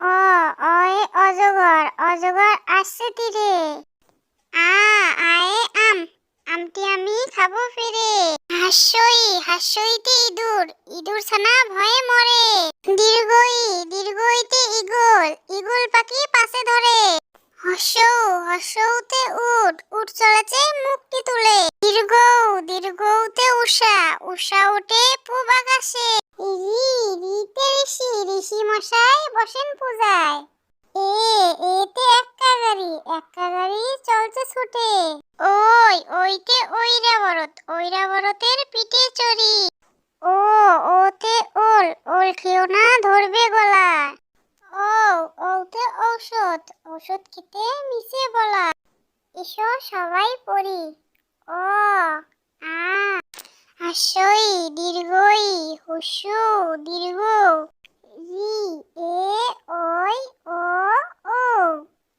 অ অয়ে অজগর অজগর আসছে তীরে। আ, আয়ে আম, আমটি আমি খাব ফিরে। হাস্যই, হাস্যইতে ইঁদুর ইঁদুর ছানা ভয়ে মরে। দীর্ঘই, দীর্ঘইতে ইগল ইগল পাখি পাশে ধরে। হর্ষৌ হর্ষৌতে উট উট চলেছে মুক্তি তুলে। দীর্ঘ দীর্ঘতে উষা উষা উঠে পূব আকাশে। ঋষি মশাই বসেন পূজায়। এ, এতে এক্কা গাড়ি এক্কা গাড়ি চলছে ছুটে। ওই, ওইতে ঐরাবরত ঐরাবরতের পিঠে চড়ি। ও, ওতে ওল ওল খেও না ধরবে গলা। ও, ওতে ঔষধ ঔষধ খেতে মিশে বলা। এসো সবাই পড়ি। ও, আ, হাস্যই, দীর্ঘই, হুস্যু, দীর্ঘ